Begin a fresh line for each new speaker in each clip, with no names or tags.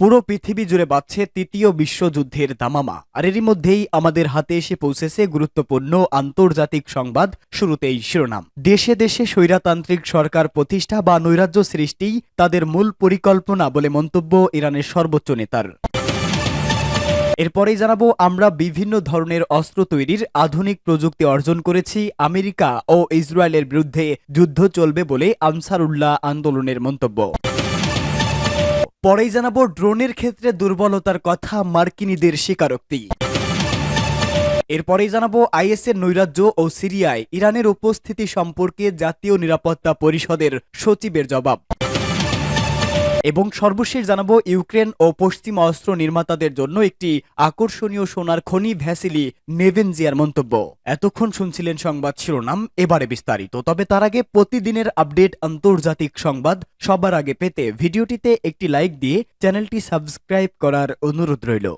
পুরো পৃথিবী জুড়ে বাড়ছে তৃতীয় বিশ্বযুদ্ধের দামামা। আর এরই মধ্যেই আমাদের হাতে এসে পৌঁছেছে গুরুত্বপূর্ণ আন্তর্জাতিক সংবাদ শুরুতেই শিরোনাম। দেশে দেশে স্বৈরাতান্ত্রিক সরকার প্রতিষ্ঠা বা নৈরাজ্য সৃষ্টি তাদের মূল পরিকল্পনা বলে মন্তব্য ইরানের সর্বোচ্চ নেতার। এরপরেই জানাব, আমরা বিভিন্ন ধরনের অস্ত্র তৈরির আধুনিক প্রযুক্তি অর্জন করেছি, আমেরিকা ও ইসরায়েলের বিরুদ্ধে যুদ্ধ চলবে বলে আনসারুল্লাহ আন্দোলনের মন্তব্য। পরেই জানাব ড্রোনের ক্ষেত্রে দুর্বলতার কথা মার্কিনীদের স্বীকারোক্তি। এরপরেই জানাব আইএসের নৈরাজ্য ও সিরিয়ায় ইরানের উপস্থিতি সম্পর্কে জাতীয় নিরাপত্তা পরিষদের সচিবের জবাব। এবং সর্বশেষ জানাব, ইউক্রেন ও পশ্চিমা অস্ত্র নির্মাতাদের জন্য একটি আকর্ষণীয় সোনার খনি ভ্যাসিলি নেভেনজিয়ার মন্তব্য। এতক্ষণ শুনছিলেন সংবাদ শিরোনাম, এবারে বিস্তারিত। তবে তার আগে প্রতিদিনের আপডেট আন্তর্জাতিক সংবাদ সবার আগে পেতে ভিডিওটিতে একটি লাইক দিয়ে চ্যানেলটি সাবস্ক্রাইব করার অনুরোধ রইল।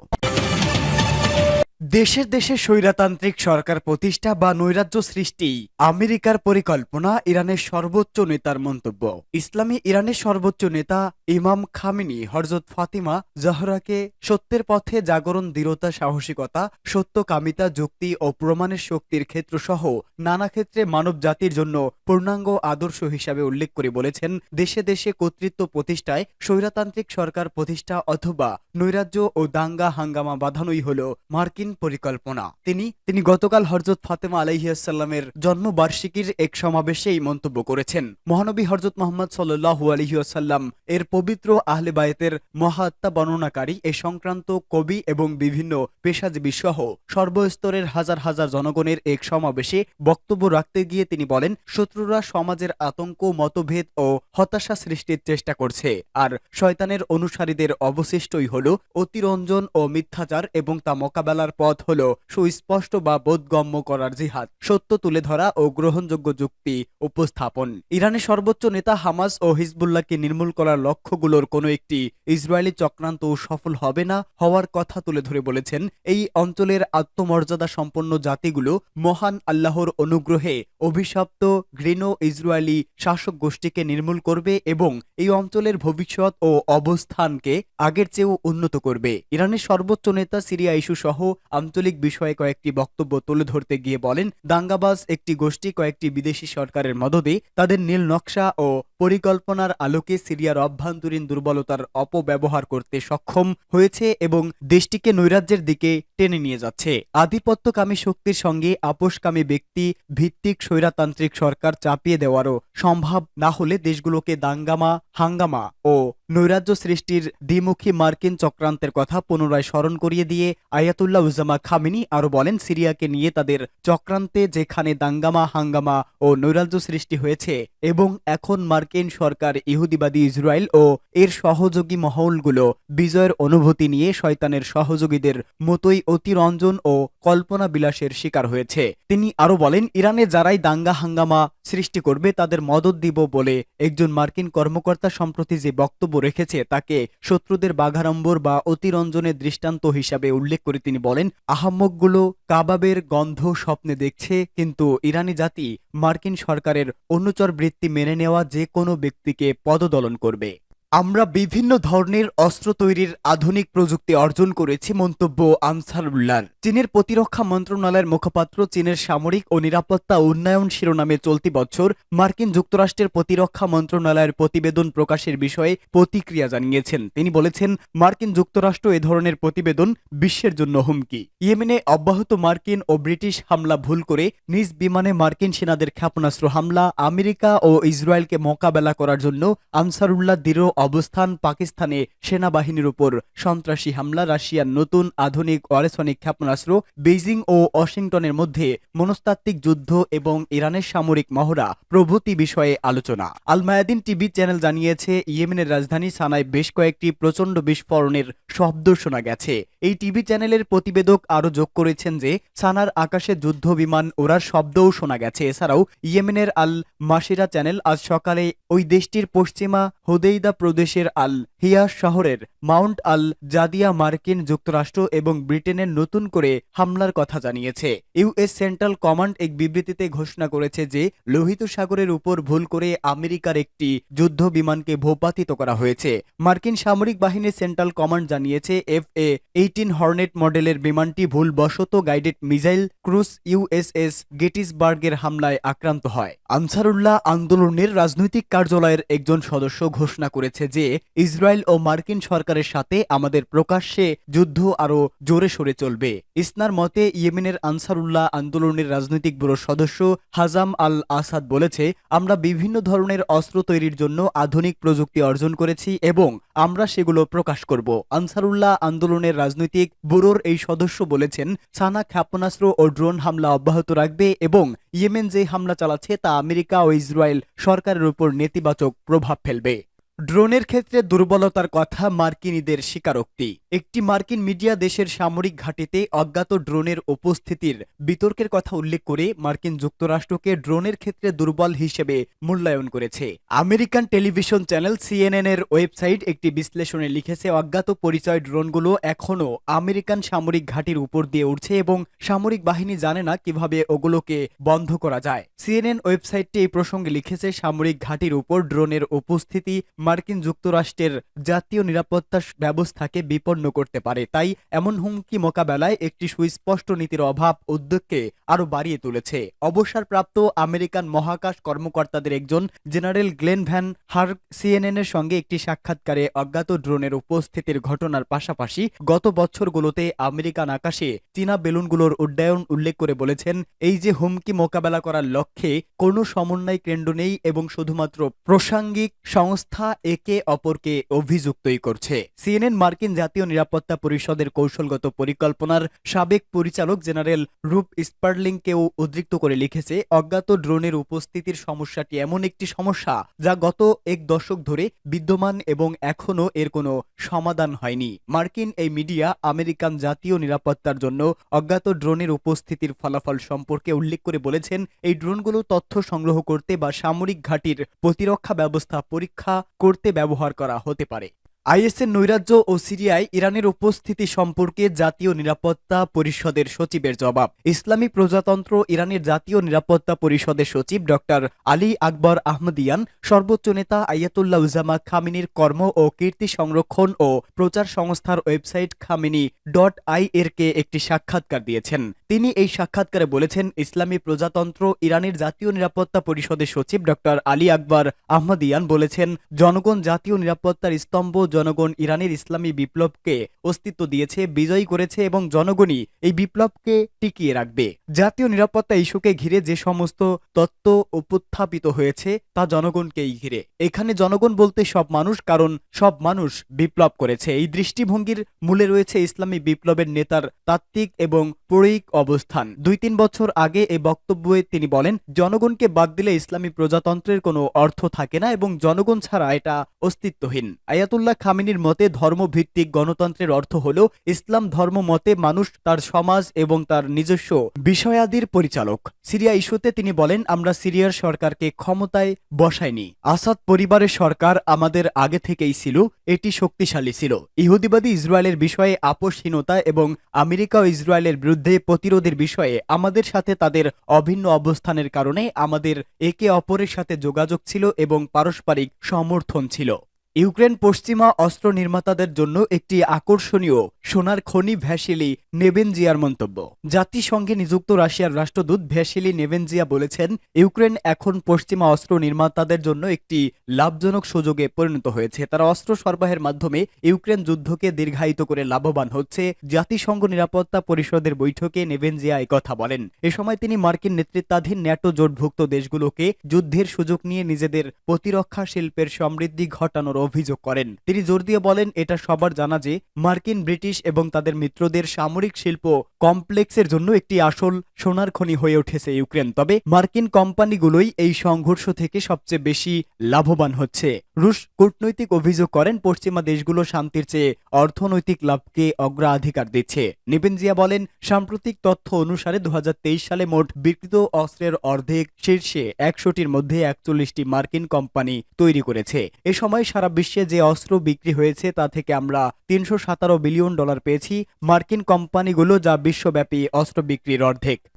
দেশের দেশে স্বৈরাতান্ত্রিক সরকার প্রতিষ্ঠা বা নৈরাজ্য সৃষ্টি, আমেরিকার পরিকল্পনা ইরানের সর্বোচ্চ নেতার মন্তব্য। ইসলামী ইরানের সর্বোচ্চ নেতা ইমাম খামিনি হরজত ফাতিমা জহরাকে সত্যের পথে জাগরণ, দৃঢ়তা, সাহসিকতা সত্যকামিতা যুক্তি ও প্রমাণের শক্তির ক্ষেত্রসহ নানা ক্ষেত্রে মানব জাতির জন্য পূর্ণাঙ্গ আদর্শ হিসাবে উল্লেখ করে বলেছেন, দেশে দেশে কর্তৃত্ব প্রতিষ্ঠায় স্বৈরাতান্ত্রিক সরকার প্রতিষ্ঠা অথবা নৈরাজ্য ও দাঙ্গা হাঙ্গামা বাঁধানোই হল মার্কিন পরিকল্পনা। তিনি তিনি গতকাল হরজত ফাতেমা আলহিয়াসাল্লামের জন্মবার্ষিকীর এক সমাবেশে এই মন্তব্য করেছেন। মহানবী হরজত মোহাম্মদ সাল্লু আলহিউসাল্লাম এর পবিত্র আহলে বায়েতের মহাত্মা বর্ণনাকারী এ সংক্রান্ত কবি এবং বিভিন্ন পেশাজীবী সহ সর্বস্তরের হাজার হাজার জনগণের এক সমাবেশে বক্তব্য রাখতে গিয়ে তিনি বলেন, শত্রুরা সমাজের আতঙ্ক, মতভেদ ও হতাশা সৃষ্টির চেষ্টা করছে। আর শয়তানের অনুসারীদের অবশিষ্টই হল অতিরঞ্জন ও মিথ্যাচার এবং তা মোকাবেলার পথ হল সুস্পষ্ট বা বোধগম্য করার জিহাদ, সত্য তুলে ধরা ও গ্রহণযোগ্য যুক্তি উপস্থাপন। ইরানের সর্বোচ্চ নেতা হামাস ও হিজবুল্লাহকে নির্মূল করার লক্ষ্যগুলোর কোনো একটি ইসরায়েলি চক্রান্ত সফল হবে না হওয়ার কথা তুলে ধরে বলেছেন এই অঞ্চলের আত্মমর্যাদা সম্পন্ন জাতিগুলো মহান আল্লাহর অনুগ্রহে অভিশপ্ত ঘৃণ ইসরায়েলি শাসক গোষ্ঠীকে নির্মূল করবে এবং এই অঞ্চলের ভবিষ্যৎ ও অবস্থানকে আগের চেয়েও উন্নত করবে। ইরানের সর্বোচ্চ নেতা সিরিয়া ইস্যু সহ আঞ্চলিক বিষয়ে কয়েকটি বক্তব্য তুলে ধরতে গিয়ে বলেন, দাঙ্গাবাজ একটি গোষ্ঠী কয়েকটি বিদেশি সরকারের মদদে তাদের নীল নকশা ও পরিকল্পনার আলোকে সিরিয়ার অভ্যন্তরীণ দুর্বলতার অপব্যবহার করতে সক্ষম হয়েছে এবং দেশটিকে নৈরাজ্যের দিকে টেনে নিয়ে যাচ্ছে। আধিপত্যকামী শক্তির সঙ্গে আপোষকামী ব্যক্তি ভিত্তিক স্বৈরাতান্ত্রিক সরকার চাপিয়ে দেওয়ারও সম্ভব না হলে দেশগুলোকে দাঙ্গামা, হাঙ্গামা ও নৈরাজ্য সৃষ্টির দ্বিমুখী মার্কিন চক্রান্তের কথা পুনরায় স্মরণ করিয়ে দিয়ে আয়াতুল্লাহ উজ্জামা খামিনি আরও বলেন, সিরিয়াকে নিয়ে তাদের চক্রান্তে যেখানে দাঙ্গামা, হাঙ্গামা ও নৈরাজ্য সৃষ্টি হয়েছে এবং এখন মার্কিন সরকার ইহুদিবাদী ইসরায়েল ও এর সহযোগী মহলগুলো বিজয়ের অনুভূতি নিয়ে শয়তানের সহযোগীদের মতোই অতিরঞ্জন ও কল্পনা বিলাসের শিকার হয়েছে। তিনি আরও বলেন, ইরানে যারাই দাঙ্গা হাঙ্গামা সৃষ্টি করবে, তাদের মদত দিব বলে একজন মার্কিন কর্মকর্তা সম্প্রতি যে বক্তব্য রেখেছে, তাকে শত্রুদের বাঘাড়ম্বর বা অতিরঞ্জনের দৃষ্টান্ত হিসাবে উল্লেখ করে তিনি বলেন আহাম্মকগুলো কাবাবের গন্ধ স্বপ্নে দেখছে, কিন্তু ইরানি জাতি মার্কিন সরকারের অনুচর বৃত্তি মেনে নেওয়া যে কোনো ব্যক্তিকে পদদলন করবে। আমরা বিভিন্ন ধরনের অস্ত্র তৈরির আধুনিক প্রযুক্তি অর্জন করেছি, মন্তব্য আনসারুল্লাহর চীনের প্রতিরক্ষা মন্ত্রণালয়ের মুখপাত্র, চীনের সামরিক ও নিরাপত্তা উন্নয়ন শিরোনামে চলতি বছর মার্কিন যুক্তরাষ্ট্রের প্রতিরক্ষা মন্ত্রণালয়ের প্রতিবেদন প্রকাশের বিষয়ে প্রতিক্রিয়া জানিয়েছেন। তিনি বলেছেন, মার্কিন যুক্তরাষ্ট্র এ ধরনের প্রতিবেদন বিশ্বের জন্য হুমকি। ইয়েমেনে অব্যাহত মার্কিন ও ব্রিটিশ হামলা ভুল করে নিজ বিমানে মার্কিন সেনাদের ক্ষেপণাস্ত্র হামলা, আমেরিকা ও ইসরায়েলকে মোকাবেলা করার জন্য আনসারুল্লাহ দৃঢ় অবস্থান পাকিস্তানে সেনাবাহিনীর উপর সন্ত্রাসী হামলা, রাশিয়ার নতুন আধুনিক অরেসনিক ক্ষেপণাস্ত্র বেইজিং ও ওয়াশিংটনের মধ্যে মনস্তাত্ত্বিক যুদ্ধ এবং ইরানের সামরিক মহড়া প্রভৃতি বিষয়ে আলোচনা। আল মায়াদিন টিভি চ্যানেল জানিয়েছে, ইয়েমেনের রাজধানী সানায় বেশ কয়েকটি প্রচণ্ড বিস্ফোরণের শব্দ শোনা গেছে। এই টিভি চ্যানেলের প্রতিবেদক আরও যোগ করেছেন যে, সানার আকাশে যুদ্ধ বিমান ওড়ার শব্দও শোনা গেছে। এছাড়াও, ইয়েমেনের আল মাসিরা চ্যানেল আজ সকালে ওই দেশটির পশ্চিমা হুদেইদা প্রদেশের আল হিয়া শহরের মাউন্ট আল জাদিয়া মার্কিন যুক্তরাষ্ট্র এবং ব্রিটেনের নতুন করে হামলার কথা জানিয়েছে। ইউএস সেন্ট্রাল কমান্ড এক বিবৃতিতে ঘোষণা করেছে যে, লোহিত সাগরের উপর ভুল করে আমেরিকার একটি যুদ্ধ বিমানকে ভূপাতিত করা হয়েছে। মার্কিন সামরিক বাহিনীর সেন্ট্রাল কমান্ড জানিয়েছে এফ এ এইটিন হর্নেট মডেলের বিমানটি ভুলবশত গাইডেড মিসাইল ক্রুজ ইউএসএস গেটিসবার্গের হামলায় আক্রান্ত হয়। আনসারুল্লাহ আন্দোলনের রাজনৈতিক কার্যালয়ের একজন সদস্য ঘোষণা করেছে যে, ইসরায়েল ও মার্কিন সরকারের সাথে আমাদের প্রকাশ্যে যুদ্ধ আরও জোরে সরে চলবে। ইসনার মতে, ইয়েমেনের আনসারুল্লাহ আন্দোলনের রাজনৈতিক ব্যুরোর সদস্য হাজাম আল আসাদ বলেছে, আমরা বিভিন্ন ধরনের অস্ত্র তৈরির জন্য আধুনিক প্রযুক্তি অর্জন করেছি এবং আমরা সেগুলো প্রকাশ করব। আনসারুল্লাহ আন্দোলনের রাজনৈতিক ব্যুরোর এই সদস্য বলেছেন সানা ক্ষেপণাস্ত্র ও ড্রোন হামলা অব্যাহত রাখবে এবং ইয়েমেন যে হামলা চালাচ্ছে তা আমেরিকা ও ইসরায়েল সরকারের উপর নেতিবাচক প্রভাব ফেলবে। ড্রোনের ক্ষেত্রে দুর্বলতার কথা মার্কিনীদের স্বীকারোক্তি। একটি মার্কিন মিডিয়া দেশের সামরিক ঘাঁটিতে অজ্ঞাত ড্রোনের উপস্থিতির বিতর্কের কথা উল্লেখ করে মার্কিন যুক্তরাষ্ট্রকে ড্রোনের ক্ষেত্রে দুর্বল হিসেবে মূল্যায়ন করেছে। আমেরিকান টেলিভিশন চ্যানেল সিএনএন এর ওয়েবসাইট একটি বিশ্লেষণে লিখেছে, অজ্ঞাত পরিচয় ড্রোনগুলো এখনও আমেরিকান সামরিক ঘাঁটির উপর দিয়ে উঠছে এবং সামরিক বাহিনী জানে না কীভাবে ওগুলোকে বন্ধ করা যায়। সিএনএন ওয়েবসাইটটি এই প্রসঙ্গে লিখেছে, সামরিক ঘাঁটির উপর ড্রোনের উপস্থিতি মার্কিন যুক্তরাষ্ট্রের জাতীয় নিরাপত্তা ব্যবস্থাকে বিপন্ন করতে পারে। তাই এমন হুমকি মোকাবেলায় একটি সুস্পষ্ট নীতির অভাব উদ্যোগকে আরও বাড়িয়ে তুলেছে। অবসরপ্রাপ্ত আমেরিকান মহাকাশ কর্মকর্তাদের একজন general Glen Van Herck CNN এর সঙ্গে একটি সাক্ষাৎকারে অজ্ঞাত ড্রোনের উপস্থিতির ঘটনার পাশাপাশি গত বছরগুলোতে আমেরিকান আকাশে চীনা বেলুনগুলোর উড্ডয়ন উল্লেখ করে বলেছেন, এই যে হুমকি মোকাবেলা করার লক্ষ্যে কোনো সমন্বয় কেন্দ্র নেই এবং শুধুমাত্র প্রাসঙ্গিক সংস্থা একে অপরকে অভিযুক্তই করছে। সিএনএন, মার্কিন জাতীয় নিরাপত্তা পরিষদের কৌশলগত পরিকল্পনার সাবেক পরিচালক জেনারেল রূপ স্পার্লিংকেও উদ্রিক্ত করে লিখেছে, অজ্ঞাত ড্রোনের উপস্থিতির সমস্যাটি এমন একটি সমস্যা যা গত এক দশক ধরে বিদ্যমান এবং এখনও এর কোনো সমাধান হয়নি। মার্কিন এই মিডিয়া আমেরিকান জাতীয় নিরাপত্তার জন্য অজ্ঞাত ড্রোনের উপস্থিতির ফলাফল সম্পর্কে উল্লেখ করে বলেছেন, এই ড্রোনগুলো তথ্য সংগ্রহ করতে বা সামরিক ঘাঁটির প্রতিরক্ষা ব্যবস্থা পরীক্ষা করতে ব্যবহার করা হতে পারে। আইএসের নৈরাজ্য ও সিরিয়ায় ইরানের উপস্থিতি সম্পর্কে জাতীয় নিরাপত্তা পরিষদের সচিবের জবাব। ইসলামী প্রজাতন্ত্র ইরানের জাতীয় নিরাপত্তা পরিষদের সচিব ডক্টর আলী আকবর আহমদিয়ান, সর্বোচ্চ নেতা আয়াতুল্লাহ উজামা খামিনির কর্ম ও কীর্তি সংরক্ষণ ও প্রচার সংস্থার ওয়েবসাইট খামিনি ডট আই এর কে একটি সাক্ষাৎকার দিয়েছেন। তিনি এই সাক্ষাৎকারে বলেছেন, ইসলামী প্রজাতন্ত্র ইরানের জাতীয় নিরাপত্তা পরিষদের সচিব ডক্টর আলী আকবর আহমদিয়ান বলেছেন, জনগণ জাতীয় নিরাপত্তার স্তম্ভ জনগণ ইরানের ইসলামী বিপ্লবকে অস্তিত্ব দিয়েছে, বিজয়ী করেছে এবং জনগণই এই বিপ্লবকে টিকিয়ে রাখবে। জাতীয় নিরাপত্তা ইস্যুকে ঘিরে যে সমস্ত তত্ত্ব উপস্থাপিত হয়েছে, তা জনগণকেই ঘিরে। এখানে জনগণ বলতে সব মানুষ, কারণ সব মানুষ বিপ্লব করেছে। এই দৃষ্টিভঙ্গির মূলে রয়েছে ইসলামী বিপ্লবের নেতার তাত্ত্বিক এবং পরিক অবস্থান। দুই তিন বছর আগে এই বক্তব্যে তিনি বলেন, জনগণকে বাদ দিলে ইসলামী প্রজাতন্ত্রের কোনো অর্থ থাকে না এবং জনগণ ছাড়া এটা অস্তিত্বহীন। আয়াতুল্লাহ খামিনির মতে, ধর্মভিত্তিক গণতন্ত্রের অর্থ হল ইসলাম ধর্ম মতে মানুষ তার সমাজ এবং তার নিজস্ব বিষয়াদির পরিচালক। সিরিয়া ইস্যুতে তিনি বলেন, আমরা সিরিয়ার সরকারকে ক্ষমতায় বসাইনি। আসাদ পরিবারের সরকার আমাদের আগে থেকেই ছিল, এটি শক্তিশালী ছিল। ইহুদিবাদী ইসরায়েলের বিষয়ে আপোষহীনতা এবং আমেরিকা ও ইসরায়েলের বিরুদ্ধে প্রতিরোধের বিষয়ে আমাদের সাথে তাদের অভিন্ন অবস্থানের কারণে আমাদের একে অপরের সাথে যোগাযোগ ছিল এবং পারস্পরিক সমর্থন ছিল। ইউক্রেন পশ্চিমা অস্ত্র নির্মাতাদের জন্য একটি আকর্ষণীয় সোনার খনি ভ্যাসিলি নেবেনজিয়ার মন্তব্য। জাতিসংঘে নিযুক্ত রাশিয়ার রাষ্ট্রদূত ভ্যাসিলি নেবেনজিয়া বলেছেন, ইউক্রেন এখন পশ্চিমা অস্ত্র নির্মাতাদের জন্য একটি লাভজনক সুযোগে পরিণত হয়েছে। তারা অস্ত্র সরবরাহের মাধ্যমে ইউক্রেন যুদ্ধকে দীর্ঘায়িত করে লাভবান হচ্ছে। জাতিসংঘ নিরাপত্তা পরিষদের বৈঠকে নেভেনজিয়া কথা বলেন। এ সময় তিনি মার্কিন নেতৃত্বাধীন ন্যাটো জোটভুক্ত দেশগুলোকে যুদ্ধের সুযোগ নিয়ে নিজেদের প্রতিরক্ষা শিল্পের সমৃদ্ধি ঘটানোর অভিযোগ করেন। তিনি জোর দিয়ে বলেন, এটা সবার জানা যে মার্কিন, ব্রিটিশ এবং তাদের মিত্রদের সামরিক শিল্প কমপ্লেক্সের জন্য একটি আসল সোনার খনি হয়ে উঠেছে ইউক্রেন। তবে মার্কিন কোম্পানিগুলোই এই সংঘর্ষ থেকে সবচেয়ে বেশি লাভবান হচ্ছে। রুশ কূটনৈতিক অভিযোগ করেন পশ্চিমা দেশগুলো শান্তির চেয়ে অর্থনৈতিক লাভকে অগ্রাধিকার দিচ্ছে। নিপেন জিয়া বলেন, সাম্প্রতিক তথ্য অনুসারে দু হাজার তেইশ সালে মোট বিকৃত অস্ত্রের অর্ধেক শীর্ষে একশোটির মধ্যে একচল্লিশটি মার্কিন কোম্পানি তৈরি করেছে। এ সময় সারা বিশ্বে যে অস্ত্র বিক্রি হয়েছে তা থেকে আমরা তিনশো বিলিয়ন ডলার পেয়েছি মার্কিন কোম্পানিগুলো যা বিশ্বব্যাপী অস্ত্র বিক্রির অর্ধেক।